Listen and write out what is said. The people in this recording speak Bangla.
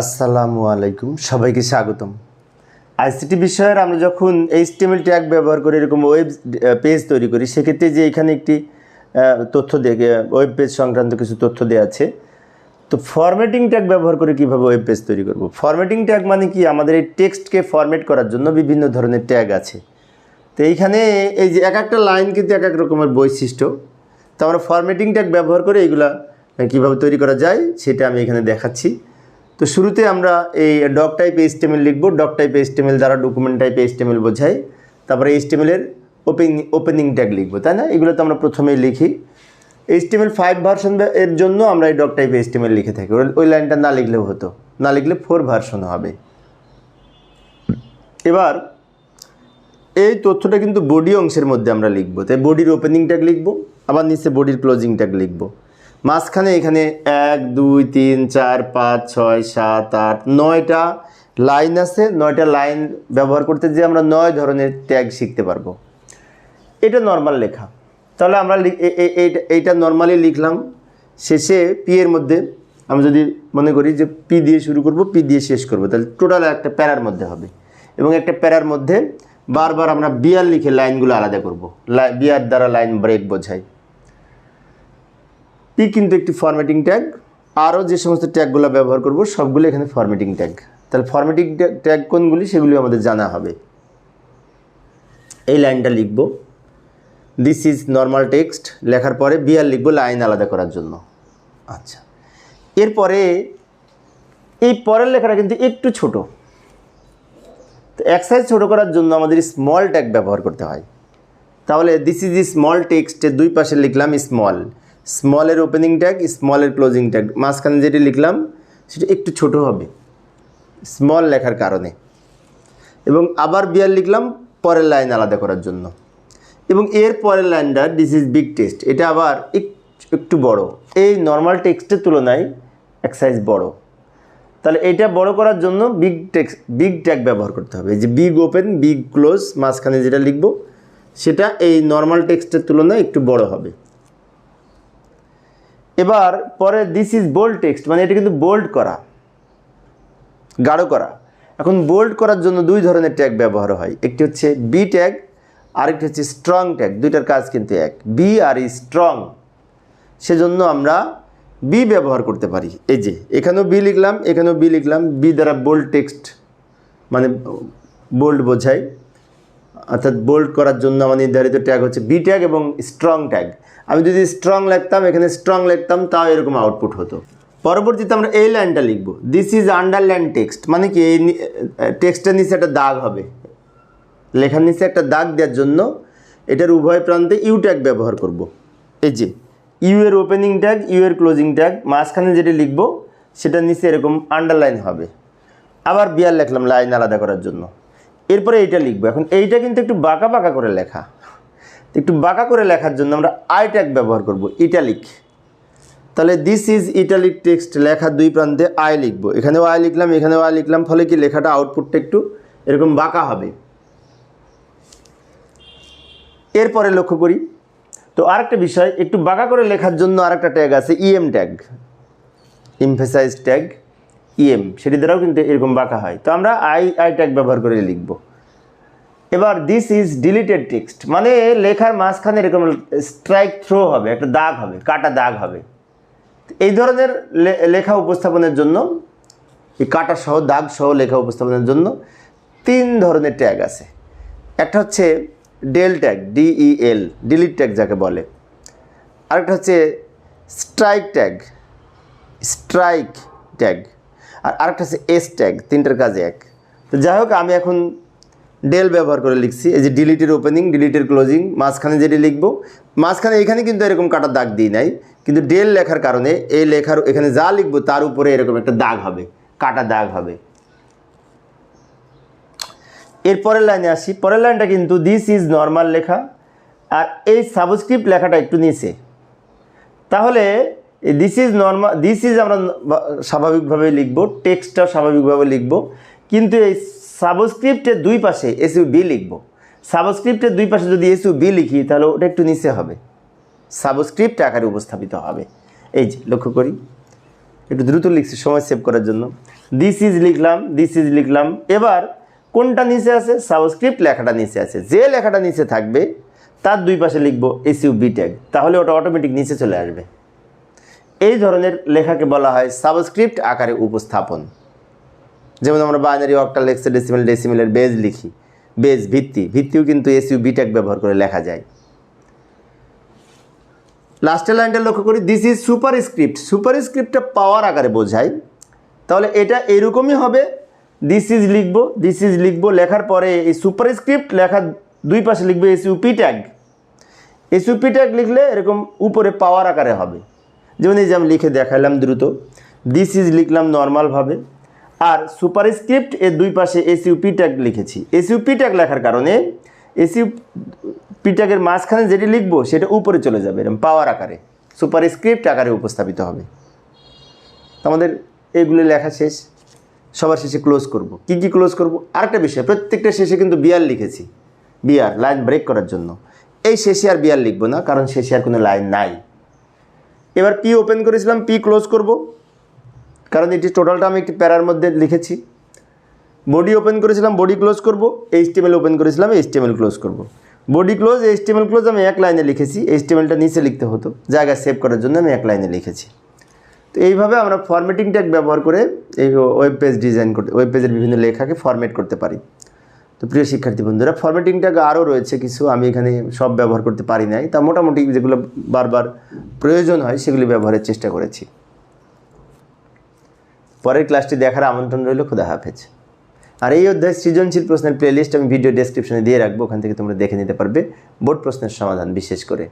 আসসালামু আলাইকুম, সবাইকে স্বাগতম। আইসিটি বিষয়ের আমরা যখন এইচটিএমএল ট্যাগ ব্যবহার করে এরকম ওয়েব পেজ তৈরি করি, সেক্ষেত্রে যে এখানে একটি তথ্য দেখে ওয়েব পেজ সংক্রান্ত কিছু তথ্য দেওয়া আছে, তো ফরম্যাটিং ট্যাগ ব্যবহার করে কীভাবে ওয়েব পেজ তৈরি করব? ফরম্যাটিং ট্যাগ মানে কি? আমাদের এই টেক্সটকে ফরম্যাট করার জন্য বিভিন্ন ধরনের ট্যাগ আছে। তো এইখানে এই যে এক একটা লাইন কিন্তু এক এক রকমের বৈশিষ্ট্য। তো আমরা ফরম্যাটিং ট্যাগ ব্যবহার করে এইগুলা কীভাবে তৈরি করা যায়, সেটা আমি এখানে দেখাচ্ছি। তো শুরুতে আমরা এই ডক টাইপ এইচটিএমএল লিখব ডক টাইপ এইচটিএমএল দ্বারা ডকুমেন্ট টাইপ এইচটিএমএল বোঝাই। তারপরে এইচটিএমএল এর ওপেন ওপেনিং ট্যাগ লিখব, তাই না? এগুলো তো আমরা প্রথমেই লিখি। এইচটিএমএল ফাইভ ভার্সন এর জন্য আমরা এই ডক টাইপ এইচটিএমএল লিখে থাকি। ওই লাইনটা না লিখলেও হতো। না লিখলে ফোর ভার্সন হবে। এবার এই তথ্যটা কিন্তু বডি অংশের মধ্যে আমরা লিখব। তাই বডির ওপেনিং ট্যাগ লিখব, আবার নিচে বডির ক্লোজিং ট্যাগ লিখব। মাঝখানে এখানে এক, দুই, তিন, চার, পাঁচ, ছয়, সাত, আট, নয়টা লাইন আছে। নয়টা লাইন ব্যবহার করতে যে আমরা নয় ধরনের ট্যাগ শিখতে পারব। এটা নর্মাল লেখা। তাহলে আমরা এইটা নর্মালি লিখলাম। শেষে পি এর মধ্যে আমি যদি মনে করি যে পি দিয়ে শুরু করব পি দিয়ে শেষ করব, তাহলে টোটাল একটা প্যারার মধ্যে হবে। এবং একটা প্যারার মধ্যে বারবার আমরা বিয়ার লিখে লাইনগুলো আলাদা করব। বিয়ার দ্বারা লাইন ব্রেক বোঝাই পি কিন্তু একটি ফরম্যাটিং ট্যাগ আরও যে সমস্ত ট্যাগগুলো ব্যবহার করব, সবগুলো এখানে ফরম্যাটিং ট্যাগ তাহলে ফরম্যাটিং ট্যাগ কোনগুলি সেগুলি আমাদের জানা হবে। এই লাইনটা লিখব। দিস ইজ নর্মাল টেক্সট লেখার পরে বিয়ার লিখব লাইন আলাদা করার জন্য। আচ্ছা। এরপরে, এই পরের লেখাটা কিন্তু একটু ছোট। তো এক সাইজ ছোটো করার জন্য আমাদের স্মল ট্যাগ ব্যবহার করতে হয়। তাহলে দিস ইজ স্মল টেক্সটের দুই পাশে লিখলাম স্মল স্মলের ওপেনিং ট্যাগ স্মলের ক্লোজিং ট্যাগ মাঝখানে যেটি লিখলাম, সেটা একটু ছোট হবে। স্মল লেখার কারণে। এবং আবার বিয়ার লিখলাম, পরের লাইন আলাদা করার জন্য। এবং এর পরের লাইনটা দিস ইজ বিগ টেক্সট এটা আবার এক- একটু বড়। এই নর্মাল টেক্সটের তুলনায় এক সাইজ বড়। তাহলে এটা বড় করার জন্য বিগ টেক্স বিগ ট্যাগ ব্যবহার করতে হবে। যে বিগ ওপেন বিগ ক্লোজ মাঝখানে যেটা লিখব, সেটা এই নর্মাল টেক্সটের তুলনায় একটু বড় হবে। এবার পরে দিস ইজ বোল্ড টেক্সট মানে এটা কিন্তু বোল্ড করা, গাঢ় করা। এখন বোল্ড করার জন্য দুই ধরনের ট্যাগ ব্যবহার হয়, একটি হচ্ছে বি ট্যাগ আরেকটি হচ্ছে স্ট্রং ট্যাগ দুইটার কাজ কিন্তু এক। বি আর ই স্ট্রং সেজন্য আমরা বি ব্যবহার করতে পারি। এই যে, এখানেও বি লিখলাম, এখানেও বি লিখলাম বি দ্বারা বোল্ড টেক্সট মানে বোল্ড বোঝায়। অর্থাৎ বোল্ড করার জন্য আমার নির্ধারিত ট্যাগ হচ্ছে বি ট্যাগ এবং স্ট্রং ট্যাগ আমি যদি স্ট্রং লিখতাম, এখানে স্ট্রং লিখতাম, তাও এরকম আউটপুট হতো। পরবর্তীতে আমরা এই লাইনটা লিখব। দিস ইজ আন্ডারলাইন টেক্সট মানে কি এই টেক্সটের নিচে একটা দাগ হবে। লেখার নিচে একটা দাগ দেওয়ার জন্য এটার উভয় প্রান্তে ইউ ট্যাগ ব্যবহার করব। এই যে ইউ এর ওপেনিং ট্যাগ ইউ এর ক্লোজিং ট্যাগ মাঝখানে যেটা লিখব, সেটা নিচে এরকম আন্ডারলাইন হবে। আবার বিয়ার লিখলাম লাইন আলাদা করার জন্য। এরপরে এইটা লিখব। এখন এইটা কিন্তু একটু বাঁকা বাঁকা করে লেখা। একটু বাঁকা করে লেখার জন্য আমরা আই ট্যাগ ব্যবহার করব ইটালিক তাহলে দিস ইজ ইটালিক টেক্সট লেখার দুই প্রান্তে আই লিখব। এখানেও আই লিখলাম, এখানেও আই লিখলাম, ফলে কি লেখাটা আউটপুটটা একটু এরকম বাঁকা হবে। এরপরে লক্ষ্য করি। তো আরেকটা বিষয়, একটু বাঁকা করে লেখার জন্য আরেকটা ট্যাগ আছে EM tag emphasize tag EM, সেটি দ্বারাও কিন্তু এরকম বাঁকা হয়। তো আমরা আই আই ট্যাগ ব্যবহার করে লিখব। এবার দিস ইজ ডিলিটেড টেক্সট মানে লেখার মাঝখানে এরকম স্ট্রাইক থ্রো হবে, একটা দাগ হবে, কাটা দাগ হবে। এই ধরনের লেখা উপস্থাপনের জন্য, এই কাটা সহ, দাগ সহ লেখা উপস্থাপনের জন্য তিন ধরনের ট্যাগ আছে। একটা হচ্ছে del tag DEL delete tag যাকে বলে। আরেকটা হচ্ছে স্ট্রাইক ট্যাগ স্ট্রাইক ট্যাগ আর আরেকটা হচ্ছে এস ট্যাগ তিনটার কাজে এক। তো যাই হোক, আমি এখন ডেল ব্যবহার করে লিখছি। এই যে ডিলিটের ওপেনিং ডিলিটের ক্লোজিং মাঝখানে যেটি লিখব, মাঝখানে এখানে কিন্তু এরকম কাটার দাগ দিই নাই। কিন্তু ডেল লেখার কারণে এই লেখার, এখানে যা লিখব তার উপরে এরকম একটা দাগ হবে, কাটা দাগ হবে। এর পরের লাইনে আসি। পরের লাইনটা কিন্তু দিস ইজ নর্মাল লেখা। আর এই সাবস্ক্রিপ্ট লেখাটা একটু নিচে। তাহলে this is normal this is আমরা স্বাভাবিকভাবে লিখব টেক্সটটাও স্বাভাবিকভাবে লিখব, কিন্তু এই সাবস্ক্রিপ্টের দুই পাশে এসইউ বি লিখব। সাবস্ক্রিপ্টের দুই পাশে যদি এসইউ বি লিখি, তাহলে ওটা একটু নিচে হবে। সাবস্ক্রিপ্ট আকারে উপস্থাপিত হবে। এই যে, লক্ষ্য করি। একটু দ্রুত লিখছি, সময় সেভ করার জন্য। দিস ইজ লিখলাম দিস ইজ লিখলাম। এবার, কোনটা নিচে আছে? সাবস্ক্রিপ্ট লেখাটা নিচে আছে। যে লেখাটা নিচে থাকবে, তার দুই পাশে লিখব এসইউ বি ট্যাগ তাহলে ওটা অটোমেটিক নিচে চলে আসবে। এই ধরনের লেখাকে বলা হয় সাবস্ক্রিপ্ট আকারে উপস্থাপন। যেমন আমরা বাইনারি অক্টাল ডেসিমেল ডেসিমেলের বেজ লিখি। বেজ ভিত্তি। ভিত্তিও কিন্তু এসইউ বি ট্যাগ ব্যবহার করে লেখা যায়। লাস্টের লাইনটা লক্ষ্য করি। দিস ইজ সুপার স্ক্রিপ্ট সুপার স্ক্রিপ্টটা পাওয়ার আকারে বোঝায়। তাহলে এটা এরকমই হবে। দিস ইজ লিখব। দিস ইজ লিখব। লেখার পরে এই সুপার স্ক্রিপ্ট লেখার দুই পাশে লিখবে এসইউপি ট্যাগ এসইউপি ট্যাগ লিখলে এরকম উপরে পাওয়ার আকারে হবে। যেমন এই যে আমি লিখে দেখালাম দ্রুত দিস ইজ লিখলাম নর্মালভাবে আর সুপার স্ক্রিপ্ট এর দুই পাশে এসইউপি ট্যাগ লিখেছি। এসইউপি ট্যাগ লেখার কারণে এসইউ পিটাকের মাঝখানে যেটি লিখব, সেটা উপরে চলে যাবে, এরকম পাওয়ার আকারে। সুপার স্ক্রিপ্ট আকারে উপস্থাপিত হবে। আমাদের এইগুলি লেখা শেষ। সবার শেষে ক্লোজ করব। কি কি ক্লোজ করব? আরেকটা বিষয়, প্রত্যেকটা শেষে কিন্তু বিয়ার লিখেছি। বিয়ার লাইন ব্রেক করার জন্য। এই শেষে আর বিয়ার লিখব না, কারণ শেষে আর কোনো লাইন নাই। এবার পি ওপেন করেছিলাম পি ক্লোজ করব। কারণ এটি টোটালটা আমি একটি প্যারার মধ্যে লিখেছি। বডি ওপেন করেছিলাম বডি ক্লোজ করব। এইচটিএমএল ওপেন করেছিলাম এইচটিএমএল ক্লোজ করব। বডি ক্লোজ এইচটিএমএল ক্লোজ আমি এক লাইনে লিখেছি। এইচটিএমএলটা নিচে লিখতে হতো। জায়গা সেভ করার জন্য আমি এক লাইনে লিখেছি। তো এইভাবে আমরা ফরম্যাটিং ট্যাগ ব্যবহার করে এই ওয়েব পেজ ডিজাইন করতে ওয়েব পেজের বিভিন্ন লেখাকে ফরম্যাট করতে পারি। তো প্রিয় শিক্ষার্থী বন্ধুরা ফরম্যাটিং ট্যাগ আরও রয়েছে কিছু, আমি এখানে সব ব্যবহার করতে পারি নাই। তা মোটামুটি যেগুলো বারবার প্রয়োজন হয়, সেগুলি ব্যবহারের চেষ্টা করেছি। পরের ক্লাসটি দেখার আমন্ত্রণ রইল, খুদা হাফেজ। আর এই অধ্যায় সৃজনশীল প্রশ্নের প্লেলিস্ট আমি ভিডিও ডেসক্রিপশনে দিয়ে রাখব, ওখান থেকে তোমরা দেখে নিতে পারবে। বোর্ড প্রশ্নের সমাধান বিশেষ করে।